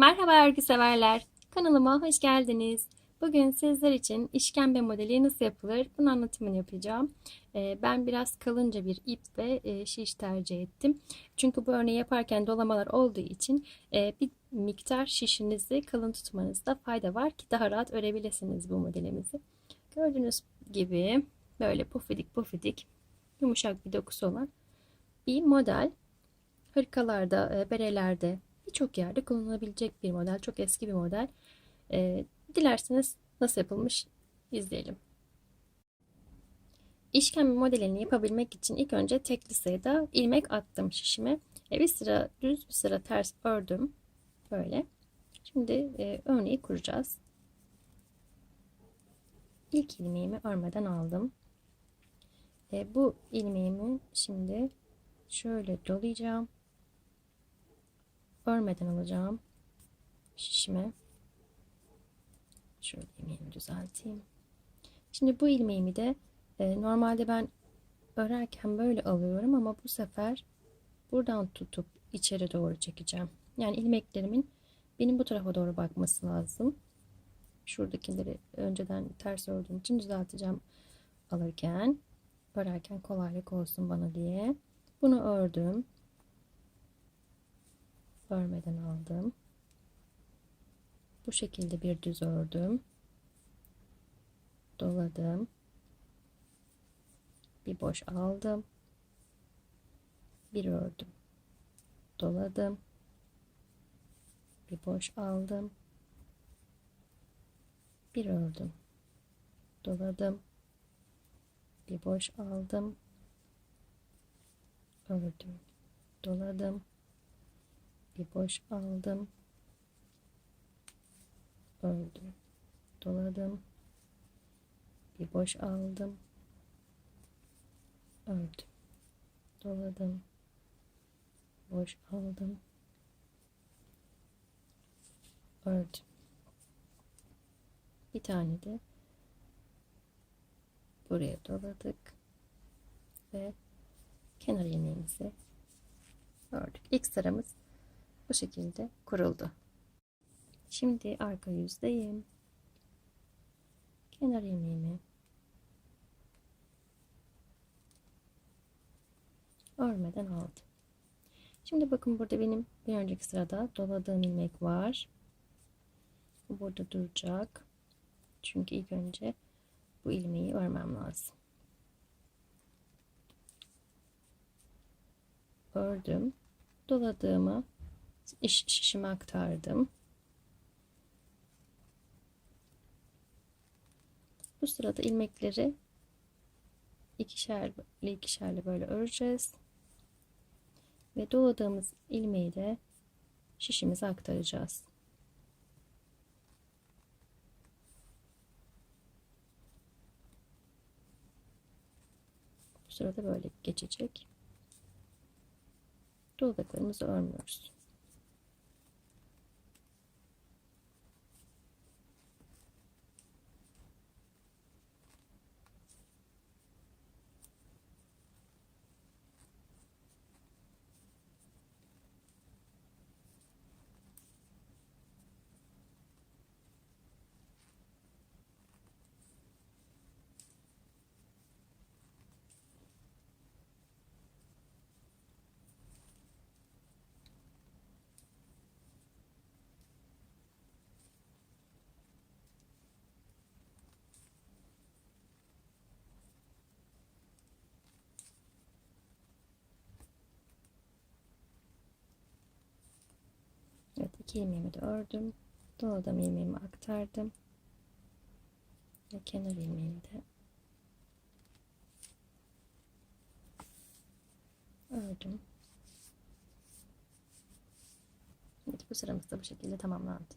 Merhaba örgü severler. Kanalıma hoş geldiniz. Bugün sizler için işkembe modeli nasıl yapılır bunun anlatımını yapacağım. Ee, Ben biraz kalınca bir ip ve e, şiş tercih ettim. Çünkü bu örneği yaparken dolamalar olduğu için e, bir miktar şişinizi kalın tutmanızda fayda var ki daha rahat örebilirsiniz bu modelimizi. Gördüğünüz gibi böyle pufidik pufidik yumuşak bir dokusu olan bir model. Hırkalarda, e, berelerde birçok yerde kullanılabilecek bir model. Çok eski bir model. E, dilerseniz nasıl yapılmış izleyelim. İşkembe modelini yapabilmek için ilk önce tekli sayıda ilmek attım şişime. E, bir sıra düz bir sıra ters ördüm. Böyle. Şimdi e, örneği kuracağız. İlk ilmeğimi örmeden aldım. E, bu ilmeğimi şimdi şöyle dolayacağım. Örmeden alacağım şişime. Şöyle ilmeğimi düzelteyim. Şimdi bu ilmeğimi de e, normalde ben örerken böyle alıyorum ama bu sefer buradan tutup içeri doğru çekeceğim. Yani ilmeklerimin benim bu tarafa doğru bakması lazım. Şuradakileri önceden ters ördüğüm için düzelteceğim alırken. Örerken kolaylık olsun bana diye. Bunu ördüm. Örmeden aldım. Bu şekilde bir düz ördüm. Doladım. Bir boş aldım. Bir ördüm. Doladım. Bir boş aldım. Bir ördüm. Doladım. Bir boş aldım. Ördüm. Doladım. Bir boş aldım. Ördüm doladım bir boş aldım. Ördüm doladım boş aldım. Ördüm bir tane de buraya doladık ve kenar ilmeğimizi ördük. İlk sıramız bu şekilde kuruldu Şimdi arka yüzdeyim. Kenar ilmeğimi örmeden aldım. Şimdi bakın burada benim bir önceki sırada doladığım ilmek var. Bu burada duracak. Çünkü ilk önce bu ilmeği örmem lazım. Ördüm. Doladığımı şişime aktardım. Bu sırada ilmekleri ikişerli ikişerli böyle öreceğiz. Ve doladığımız ilmeği de şişimize aktaracağız. Bu sırada böyle geçecek. Doladıklarımızı örmüyoruz. Evet iki ilmeğimi de ördüm. Doladığım ilmeğimi aktardım. Ve kenar ilmeğimi de ördüm. Evet bu sıramız da bu şekilde tamamlandı.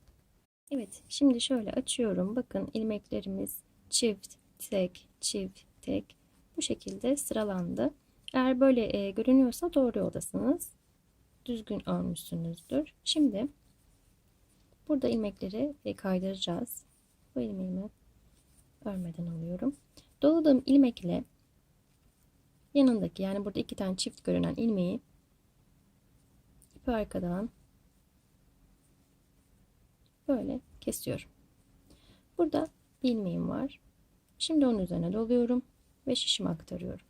Evet şimdi şöyle açıyorum. Bakın ilmeklerimiz çift, tek, çift, tek bu şekilde sıralandı. Eğer böyle e, görünüyorsa doğru yoldasınız düzgün örmüşsünüzdür. Şimdi burada ilmekleri e, kaydıracağız. Bu ilmeğimi örmeden alıyorum. Doladığım ilmekle yanındaki yani burada iki tane çift görünen ilmeği ipi arkadan böyle kesiyorum. Burada ilmeğim var. Şimdi onun üzerine doluyorum ve şişime aktarıyorum.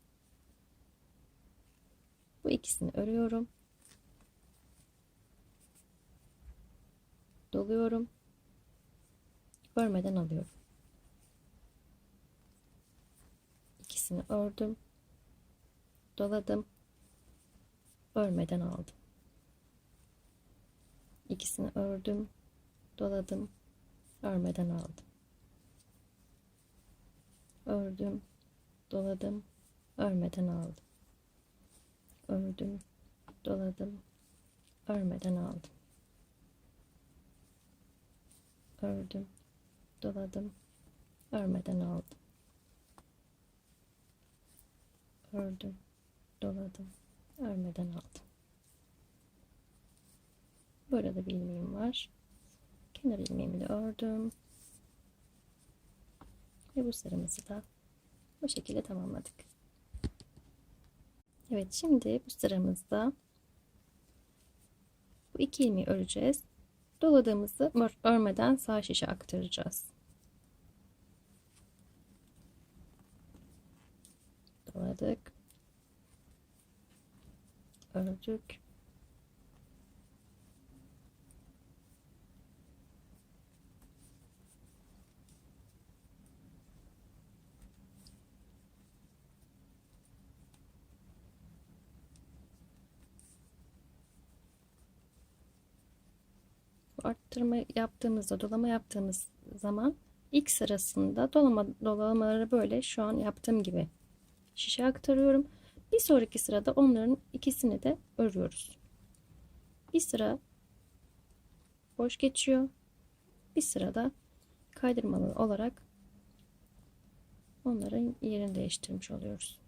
Bu ikisini örüyorum. Doluyorum. Örmeden alıyorum. İkisini ördüm. Doladım. Örmeden aldım. İkisini ördüm. Doladım. Örmeden aldım. Ördüm. Doladım. Örmeden aldım. Ördüm. Doladım. Örmeden aldım. Ördüm. Doladım. Örmeden aldım. Ördüm. Doladım. Örmeden aldım. Burada bir ilmeğim var. Kenar ilmeğimi de ördüm. Ve bu sıramızı da bu şekilde tamamladık. Evet şimdi bu sıramızda bu iki ilmeği öreceğiz. Doladığımızı örmeden sağ şişe aktaracağız. Doladık. Ördük. Arttırma yaptığımızda dolama yaptığımız zaman ilk sırasında dolama dolamaları böyle şu an yaptığım gibi şişe aktarıyorum. Bir sonraki sırada onların ikisini de örüyoruz. Bir sıra boş geçiyor. Bir sırada kaydırmalı olarak onların yerini değiştirmiş oluyoruz.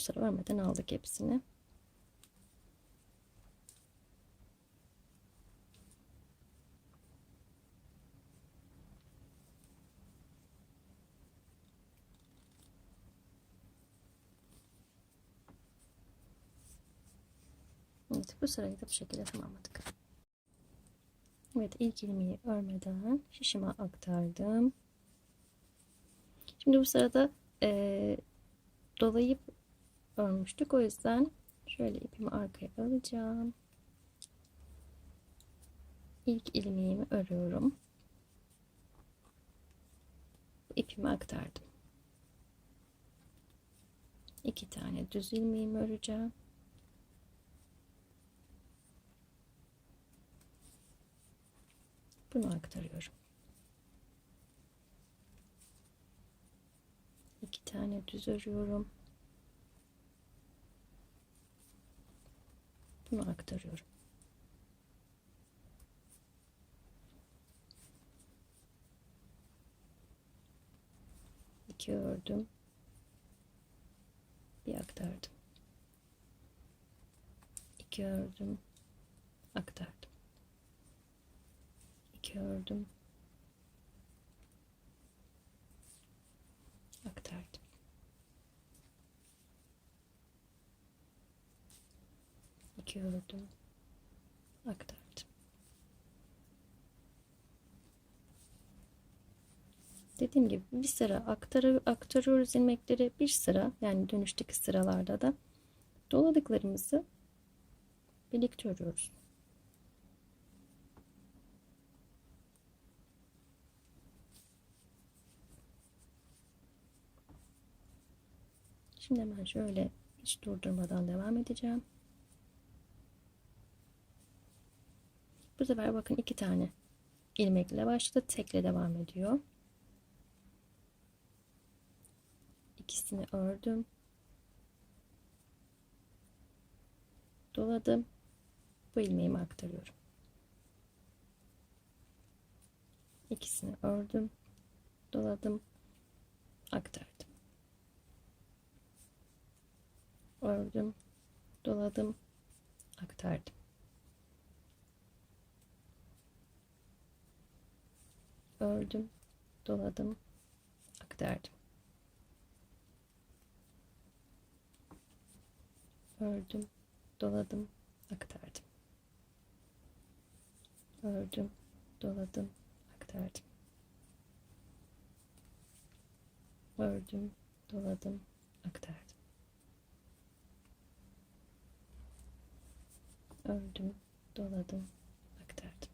Bu sıra örmeden aldık hepsini. Evet bu sırayı da bu şekilde tamamladık. Evet ilk ilmeği örmeden şişime aktardım. Şimdi bu sırada e, dolayıp örmüştük. O yüzden şöyle ipimi arkaya alacağım. İlk ilmeğimi örüyorum. İpimi aktardım. İki tane düz ilmeğimi öreceğim. Bunu aktarıyorum. İki tane düz örüyorum. Bunu aktarıyorum. İki ördüm. Bir aktardım. İki ördüm. Aktardım. İki ördüm. Aktardım. 2 ördüm aktardım. Dediğim gibi bir sıra aktarı, aktarıyoruz ilmekleri bir sıra yani dönüşteki sıralarda da doladıklarımızı birlikte örüyoruz. Şimdi hemen şöyle hiç durdurmadan devam edeceğim. Bu sefer bakın iki tane ilmekle başladı. Tekle devam ediyor. İkisini ördüm. Doladım. Bu ilmeğimi aktarıyorum. İkisini ördüm. Doladım. Aktardım. Ördüm. Doladım. Aktardım. Ördüm, doladım, aktardım. Ördüm, doladım, aktardım. Ördüm, doladım, aktardım. Ördüm, doladım, aktardım. Ördüm, doladım, aktardım.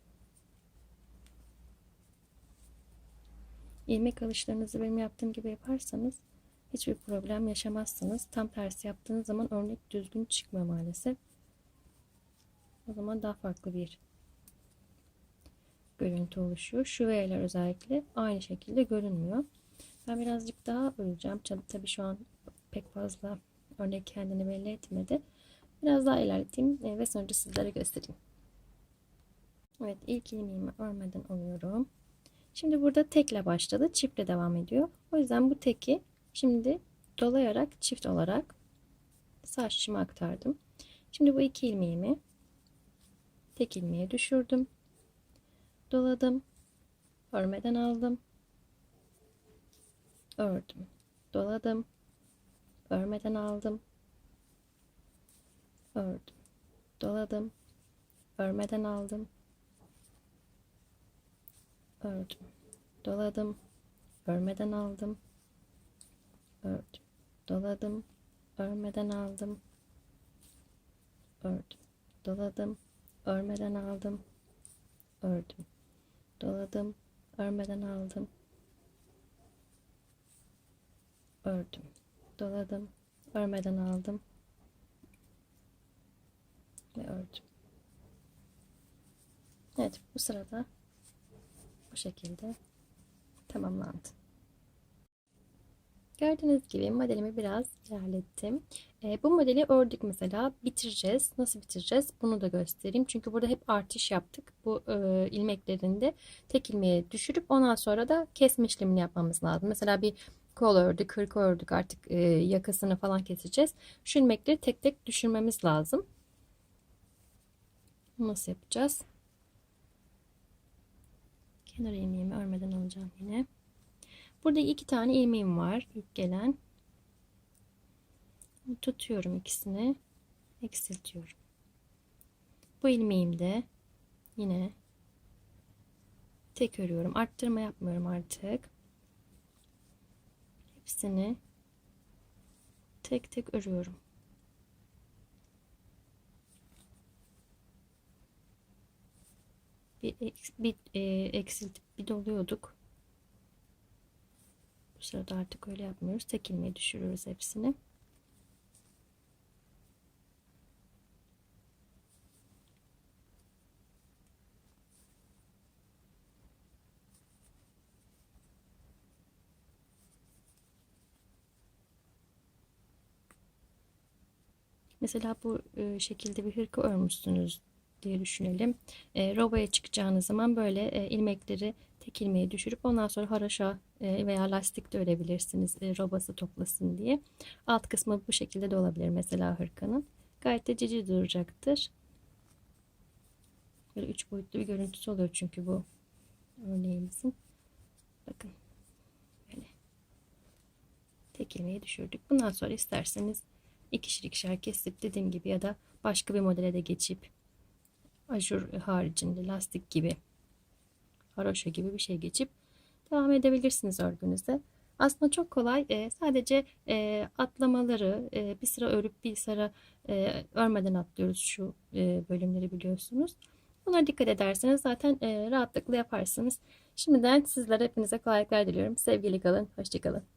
İlmek alışlarınızı benim yaptığım gibi yaparsanız hiçbir problem yaşamazsınız. Tam tersi yaptığınız zaman örnek düzgün çıkmıyor maalesef. O zaman daha farklı bir görüntü oluşuyor. Şu V'ler özellikle aynı şekilde görünmüyor. Ben birazcık daha öreceğim. Tabii şu an pek fazla örnek kendini belli etmedi. Biraz daha ilerleteyim e, ve sonra sizlere göstereyim. Evet ilk ilmeğimi örmeden alıyorum. Şimdi burada tekle başladı. Çiftle devam ediyor. O yüzden bu teki şimdi dolayarak çift olarak sağ şişime aktardım. Şimdi bu iki ilmeğimi tek ilmeğe düşürdüm. Doladım. Örmeden aldım. Ördüm. Doladım. Örmeden aldım. Ördüm. Doladım. Örmeden aldım. Ördüm. Doladım. Örmeden aldım. Ördüm. Doladım. Örmeden aldım. Ördüm. Doladım. Örmeden aldım. Ördüm. Doladım. Örmeden aldım. Ördüm. Doladım. Örmeden aldım. Ve ördüm. Evet bu sırada bu şekilde tamamlandı. Gördüğünüz gibi modelimi biraz ilerlettim. E, bu modeli ördük mesela bitireceğiz. Nasıl bitireceğiz? Bunu da göstereyim. Çünkü burada hep artış yaptık. Bu e, ilmeklerinde tek ilmeğe düşürüp ondan sonra da kesme işlemini yapmamız lazım. Mesela bir kol ördük, kırk ördük artık e, yakasını falan keseceğiz. Şu ilmekleri tek tek düşürmemiz lazım. Nasıl yapacağız? Kenar ilmeğimi örmeden alacağım yine. Burada iki tane ilmeğim var. ilk gelen. Tutuyorum ikisini. Eksiltiyorum. Bu ilmeğimde yine tek örüyorum. Arttırma yapmıyorum artık. Hepsini tek tek örüyorum. Bir, bir e, eksiltip bir doluyorduk. Bu sırada artık öyle yapmıyoruz. Tek ilmeği düşürüyoruz hepsini. Mesela bu e, şekilde bir hırka örmüşsünüz diye düşünelim. E, robaya çıkacağınız zaman böyle e, ilmekleri tek ilmeğe düşürüp ondan sonra haraşa e, veya lastik de örebilirsiniz e, robası toplasın diye. Alt kısmı bu şekilde de olabilir mesela hırkanın. Gayet de cici duracaktır. Böyle üç boyutlu bir görüntüsü oluyor çünkü bu örneğimizin. Bakın. Böyle. Tek ilmeği düşürdük. Bundan sonra isterseniz ikişer ikişer kesip dediğim gibi ya da başka bir modele de geçip ajur haricinde lastik gibi haroşa gibi bir şey geçip devam edebilirsiniz örgünüzde. Aslında çok kolay. E, sadece e, atlamaları e, bir sıra örüp bir sıra e, örmeden atlıyoruz şu e, bölümleri biliyorsunuz. Buna dikkat ederseniz zaten e, rahatlıkla yaparsınız. Şimdiden sizlere hepinize kolaylıklar diliyorum. Sevgili kalın. Hoşçakalın.